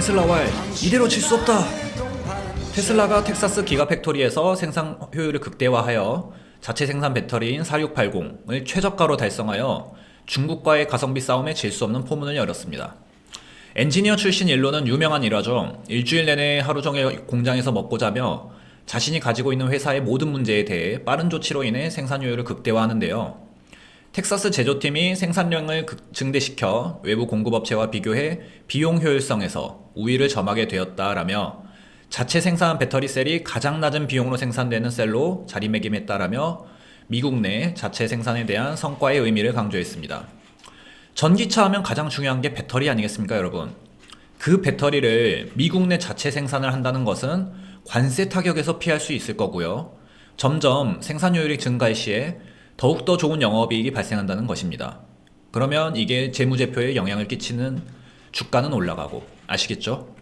테슬라와 이대로 질 수 없다. 테슬라가 텍사스 기가 팩토리에서 생산 효율을 극대화하여 자체 생산 배터리인 4680을 최저가로 달성하여 중국과의 가성비 싸움에 질 수 없는 포문을 열었습니다. 엔지니어 출신 일로는 유명한 일화죠. 일주일 내내 하루 종일 공장에서 먹고 자며 자신이 가지고 있는 회사의 모든 문제에 대해 빠른 조치로 인해 생산 효율을 극대화하는데요. 텍사스 제조팀이 생산량을 극- 증대시켜 외부 공급업체와 비교해 비용 효율성에서 우위를 점하게 되었다라며 자체 생산한 배터리 셀이 가장 낮은 비용으로 생산되는 셀로 자리매김했다라며 미국 내 자체 생산에 대한 성과의 의미를 강조했습니다. 전기차 하면 가장 중요한 게 배터리 아니겠습니까, 여러분? 그 배터리를 미국 내 자체 생산을 한다는 것은 관세 타격에서 피할 수 있을 거고요. 점점 생산 효율이 증가할 시에 더욱더 좋은 영업이익이 발생한다는 것입니다. 그러면 이게 재무제표에 영향을 끼치는 주가는 올라가고, 아시겠죠?